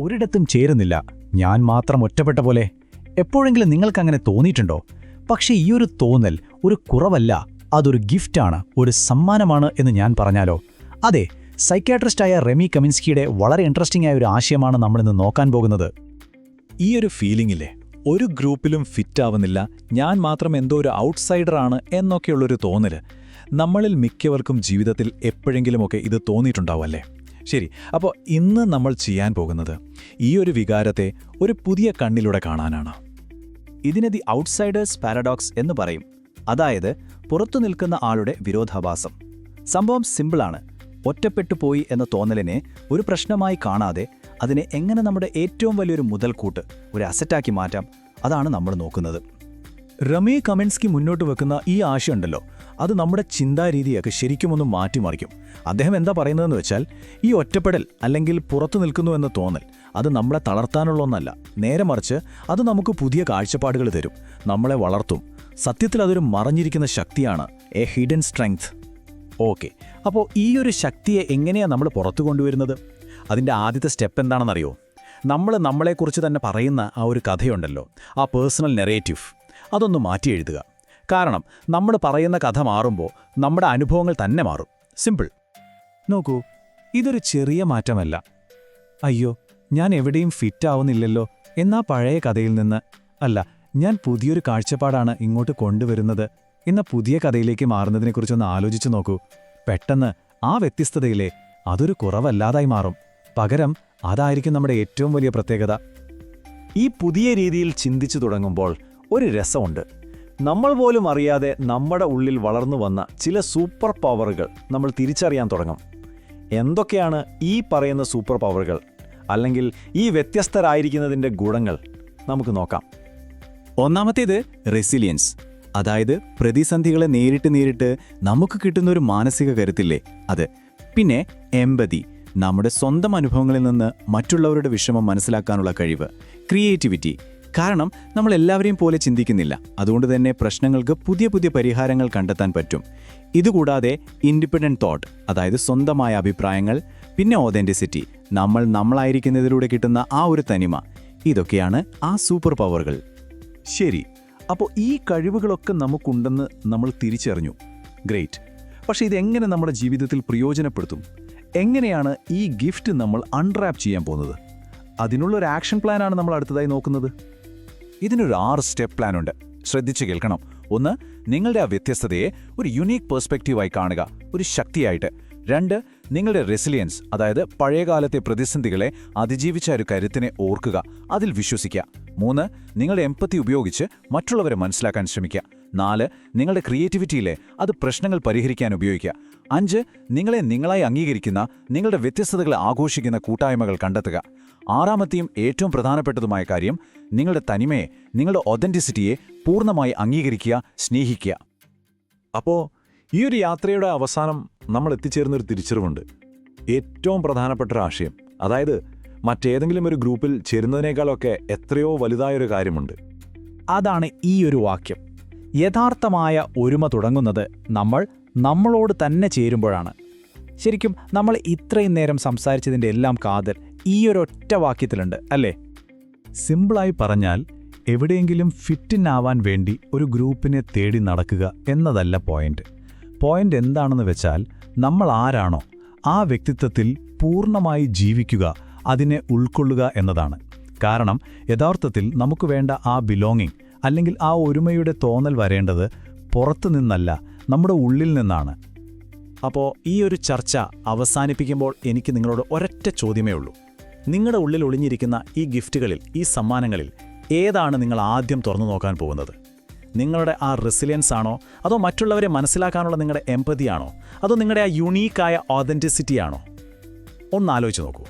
ഒരിടത്തും ചേരുന്നില്ല. ഞാൻ മാത്രം ഒറ്റപ്പെട്ട പോലെ. എപ്പോഴെങ്കിലും നിങ്ങൾക്കങ്ങനെ തോന്നിയിട്ടുണ്ടോ? പക്ഷേ ഈ ഒരു തോന്നൽ ഒരു കുറവല്ല അതൊരു ഗിഫ്റ്റാണ് ഒരു സമ്മാനമാണ് എന്ന് ഞാൻ പറഞ്ഞാലോ? അതെ സൈക്യാട്രിസ്റ്റായ റെമി കമിൻസ്കിയുടെ വളരെ ഇൻട്രസ്റ്റിംഗ് ആയ ഒരു ആശയമാണ് നമ്മളിന്ന് നോക്കാൻ പോകുന്നത്. ഈ ഒരു ഫീലിംഗില്ലേ? ഒരു ഗ്രൂപ്പിലും ഫിറ്റ് ആവുന്നില്ല ഞാൻ മാത്രം എന്തോ ഒരു ഔട്ട്സൈഡറാണ് എന്നൊക്കെയുള്ളൊരു തോന്നൽ. നമ്മളിൽ മിക്കവർക്കും ജീവിതത്തിൽ എപ്പോഴെങ്കിലുമൊക്കെ ഇത് തോന്നിയിട്ടുണ്ടാവുമല്ലേ ശരി അപ്പോൾ ഇന്ന് നമ്മൾ ചെയ്യാൻ പോകുന്നത് ഈ ഒരു വികാരത്തെ ഒരു പുതിയ കണ്ണിലൂടെ കാണാനാണ്. ഇതിനെ ദി ഔട്ട്സൈഡേഴ്സ് പാരഡോക്സ് എന്ന് പറയും. അതായത് പുറത്തു നിൽക്കുന്ന ആളുടെ വിരോധാഭാസം. സംഭവം സിമ്പിളാണ്. ഒറ്റപ്പെട്ടു പോയി എന്ന തോന്നലിനെ ഒരു പ്രശ്നമായി കാണാതെ അതിനെ എങ്ങനെ നമ്മുടെ ഏറ്റവും വലിയൊരു മുതൽക്കൂട്ട് ഒരു അസറ്റാക്കി മാറ്റാം അതാണ് നമ്മൾ നോക്കുന്നത്. റമേ കമൻസ്കി മുന്നോട്ട് വെക്കുന്ന ഈ ആശയമുണ്ടല്ലോ അത് നമ്മുടെ ചിന്താരീതിയൊക്കെ ശരിക്കും ഒന്ന് മാറ്റിമറിക്കും. അദ്ദേഹം എന്താ പറയുന്നതെന്ന് വെച്ചാൽ ഈ ഒറ്റപ്പെടൽ അല്ലെങ്കിൽ പുറത്തു നിൽക്കുന്നു എന്ന തോന്നൽ അത് നമ്മളെ തളർത്താനുള്ള ഒന്നല്ല. നേരെ മറിച്ച് അത് നമുക്ക് പുതിയ കാഴ്ചപ്പാടുകൾ തരും നമ്മളെ വളർത്തും. സത്യത്തിൽ അതൊരു മറഞ്ഞിരിക്കുന്ന ശക്തിയാണ് എ ഹിഡൻ സ്ട്രെങ്ത് ഓക്കെ അപ്പോൾ ഈ ഒരു ശക്തിയെ എങ്ങനെയാണ് നമ്മൾ പുറത്തു കൊണ്ടുവരുന്നത്? അതിന്റെ ആദ്യത്തെ സ്റ്റെപ്പ് എന്താണെന്നറിയോ? നമ്മൾ നമ്മളെക്കുറിച്ച് തന്നെ പറയുന്ന ആ ഒരു കഥയുണ്ടല്ലോ ആ പേഴ്സണൽ നെറേറ്റീവ്. അതൊന്ന് മാറ്റി എഴുതുക. കാരണം നമ്മൾ പറയുന്ന കഥ മാറുമ്പോൾ നമ്മുടെ അനുഭവങ്ങൾ തന്നെ മാറും. സിമ്പിൾ. നോക്കൂ ഇതൊരു ചെറിയ മാറ്റമല്ല. അയ്യോ ഞാൻ എവിടെയും ഫിറ്റ് ആവുന്നില്ലല്ലോ എന്നാ പഴയ കഥയിൽ നിന്ന്. അല്ല ഞാൻ പുതിയൊരു കാഴ്ചപ്പാടാണ് ഇങ്ങോട്ട് കൊണ്ടുവരുന്നത് എന്ന പുതിയ കഥയിലേക്ക് മാറുന്നതിനെക്കുറിച്ചൊന്ന് ആലോചിച്ചു നോക്കൂ. പെട്ടെന്ന് ആ വ്യത്യസ്തതയിലെ അതൊരു കുറവല്ലാതായി മാറും. പകരം അതായിരിക്കും നമ്മുടെ ഏറ്റവും വലിയ പ്രത്യേകത. ഈ പുതിയ രീതിയിൽ ചിന്തിച്ചു തുടങ്ങുമ്പോൾ ഒരു രസമുണ്ട്. നമ്മൾ പോലും അറിയാതെ നമ്മുടെ ഉള്ളിൽ വളർന്നു വന്ന ചില സൂപ്പർ പവറുകൾ നമ്മൾ തിരിച്ചറിയാൻ തുടങ്ങും. എന്തൊക്കെയാണ് ഈ പറയുന്ന സൂപ്പർ പവറുകൾ? അല്ലെങ്കിൽ ഈ വ്യത്യസ്തരായിരിക്കുന്നതിന്റെ ഗുണങ്ങൾ നമുക്ക് നോക്കാം. ഒന്നാമത്തേത് റെസിലിയൻസ്. അതായത് പ്രതിസന്ധികളെ നേരിട്ട് നേരിട്ട് നമുക്ക് കിട്ടുന്ന ഒരു മാനസിക കരുത്തില്ലേ? അത്. പിന്നെ എമ്പതി നമ്മുടെ സ്വന്തം അനുഭവങ്ങളിൽ നിന്ന് മറ്റുള്ളവരുടെ വിഷമം മനസ്സിലാക്കാനുള്ള കഴിവ്. ക്രിയേറ്റിവിറ്റി കാരണം നമ്മൾ എല്ലാവരെയും പോലെ ചിന്തിക്കുന്നില്ല. അതുകൊണ്ട് തന്നെ പ്രശ്നങ്ങൾക്ക് പുതിയ പുതിയ പരിഹാരങ്ങൾ കണ്ടെത്താൻ പറ്റും. ഇതുകൂടാതെ ഇൻഡിപെൻഡന്റ് തോട്ട് അതായത് സ്വന്തമായ അഭിപ്രായങ്ങൾ പിന്നെ ഓതന്റിസിറ്റി നമ്മൾ നമ്മളായിരിക്കുന്നതിലൂടെ കിട്ടുന്ന ആ ഒരു തനിമ ഇതൊക്കെയാണ് ആ സൂപ്പർ പവറുകൾ ശരി അപ്പോൾ ഈ കഴിവുകളൊക്കെ നമുക്കുണ്ടെന്ന് നമ്മൾ തിരിച്ചറിഞ്ഞു. ഗ്രേറ്റ് പക്ഷേ ഇതെങ്ങനെ നമ്മുടെ ജീവിതത്തിൽ പ്രയോജനപ്പെടുത്തും? എങ്ങനെയാണ് ഈ ഗിഫ്റ്റ് നമ്മൾ അൺറാപ്പ് ചെയ്യാൻ പോകുന്നത്? അതിനുള്ള ഒരു ആക്ഷൻ പ്ലാനാണ് നമ്മൾ അടുത്തതായി നോക്കുന്നത്. ഇതിനൊരു ആറ് സ്റ്റെപ്പ് പ്ലാൻ ഉണ്ട് ശ്രദ്ധിച്ചു കേൾക്കണം. ഒന്ന് നിങ്ങളുടെ ആ വ്യത്യസ്തതയെ ഒരു യുണീക്ക് പെർസ്പെക്റ്റീവായി കാണുക. ഒരു ശക്തിയായിട്ട്. രണ്ട് നിങ്ങളുടെ റെസിലിയൻസ് അതായത് പഴയകാലത്തെ പ്രതിസന്ധികളെ അതിജീവിച്ച ഒരു കരുത്തിനെ ഓർക്കുക. അതിൽ വിശ്വസിക്കുക. മൂന്ന് നിങ്ങളുടെ എമ്പത്തി ഉപയോഗിച്ച് മറ്റുള്ളവരെ മനസ്സിലാക്കാൻ ശ്രമിക്കുക. നാല് നിങ്ങളുടെ ക്രിയേറ്റിവിറ്റിയിലെ അത് പ്രശ്നങ്ങൾ പരിഹരിക്കാൻ ഉപയോഗിക്കുക. അഞ്ച് നിങ്ങളെ നിങ്ങളായി അംഗീകരിക്കുന്ന നിങ്ങളുടെ വ്യത്യസ്തതകളെ ആഘോഷിക്കുന്ന കൂട്ടായ്മകൾ കണ്ടെത്തുക. ആറാമത്തെയും ഏറ്റവും പ്രധാനപ്പെട്ടതുമായ കാര്യം നിങ്ങളുടെ തനിമയെ നിങ്ങളുടെ ഒതന്റിസിറ്റിയെ പൂർണമായി അംഗീകരിക്കുക സ്നേഹിക്കുക. അപ്പോൾ ഈ ഒരു യാത്രയുടെ അവസാനം നമ്മൾ എത്തിച്ചേർന്നൊരു തിരിച്ചറിവുണ്ട്. ഏറ്റവും പ്രധാനപ്പെട്ട ഒരു ആശയം അതായത് മറ്റേതെങ്കിലും ഒരു ഗ്രൂപ്പിൽ ചേരുന്നതിനേക്കാളൊക്കെ എത്രയോ വലുതായൊരു കാര്യമുണ്ട്. അതാണ് ഈ ഒരു വാക്യം. യഥാർത്ഥമായ ഒരുമ തുടങ്ങുന്നത് നമ്മൾ നമ്മളോട് തന്നെ ചേരുമ്പോഴാണ്. ശരിക്കും നമ്മൾ ഇത്രയും നേരം സംസാരിച്ചതിന്റെ എല്ലാം കാതൽ ഈ ഒരു ഒറ്റ വാക്യത്തിലുണ്ട് അല്ലേ? സിമ്പിളായി പറഞ്ഞാൽ എവിടെയെങ്കിലും ഫിറ്റിനാവാൻ വേണ്ടി ഒരു ഗ്രൂപ്പിനെ തേടി നടക്കുക എന്നതല്ല പോയിന്റ്. പോയിന്റ് എന്താണെന്ന് വെച്ചാൽ നമ്മൾ ആരാണോ ആ വ്യക്തിത്വത്തിൽ പൂർണമായി ജീവിക്കുക അതിനെ ഉൾക്കൊള്ളുക എന്നതാണ്. കാരണം യഥാർത്ഥത്തിൽ നമുക്ക് വേണ്ട ആ ബിലോങ്ങിങ് അല്ലെങ്കിൽ ആ ഒരുമയുടെ തോന്നൽ വരേണ്ടത് പുറത്തു നിന്നല്ല നമ്മുടെ ഉള്ളിൽ നിന്നാണ്. അപ്പോൾ ഈ ഒരു ചർച്ച അവസാനിപ്പിക്കുമ്പോൾ എനിക്ക് നിങ്ങളോട് ഒരൊറ്റ ചോദ്യമേ ഉള്ളൂ. നിങ്ങളുടെ ഉള്ളിൽ ഒളിഞ്ഞിരിക്കുന്ന ഈ ഗിഫ്റ്റുകളിൽ ഈ സമ്മാനങ്ങളിൽ ഏതാണ് നിങ്ങൾ ആദ്യം തുറന്നു നോക്കാൻ പോകുന്നത്? നിങ്ങളുടെ ആ റെസിലിയൻസ് ആണോ? അതോ മറ്റുള്ളവരെ മനസ്സിലാക്കാനുള്ള നിങ്ങളുടെ എമ്പതിയാണോ അതോ നിങ്ങളുടെ ആ യുണീക്കായ ഓതന്റിസിറ്റിയാണോ ഒന്ന് ആലോചിച്ച് നോക്കൂ.